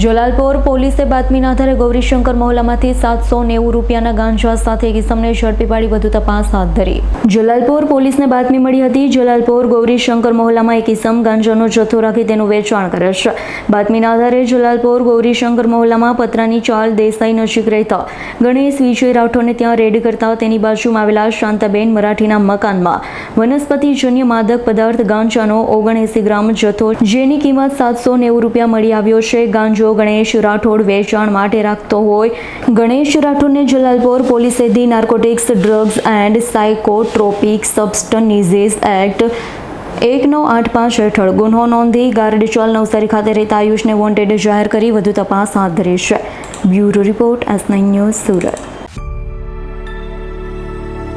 જલાલપોર પોલીસે બાતમીના આધારે ગૌરીશંકર મહોલામાંથી સાતસો નેવું રૂપિયાના ગાંજા સાથે એક ઇસમને ઝડપી પાડી વધુ તપાસ હાથ ધરી. જલાલપોર પોલીસને બાતમી મળી હતી, જલાલપોર ગૌરીશંકર મહોલામાં એક ઇસમ ગાંજાનો જથ્થો રાખી તેનું વેચાણ કરે છે. બાતમીના આધારે જલાલપોર ગૌરીશંકર મહોલામાં પતરાની ચાલ દેસાઈ નજીક રહેતા ગણેશ વિજય રાઠોડને ત્યાં રેડ કરતા તેની બાજુમાં આવેલા શાંતાબેન મરાઠીના મકાનમાં વનસ્પતિજન્ય માદક પદાર્થ ગાંજાનો ઓગણએસી ગ્રામ જથ્થો, જેની કિંમત સાતસો નેવું રૂપિયા મળી આવ્યો છે. ગાંજો ગણેશ રાઠોડ વેચાણ માટે રાખતો હોય. ગણેશ રાઠોડને જલાલપોર પોલીસે the narcotics, drugs and psychotropic substances act એક નવ આઠ પાંચ હેઠળ ગુન્હો નોંધી ગારડીચોલ નવસારી ખાતે રહેતા આયુષને વોન્ટેડ જાહેર કરી. વધુ તપાસ હાથ ધરી છે. Bureau report S nine news Surat.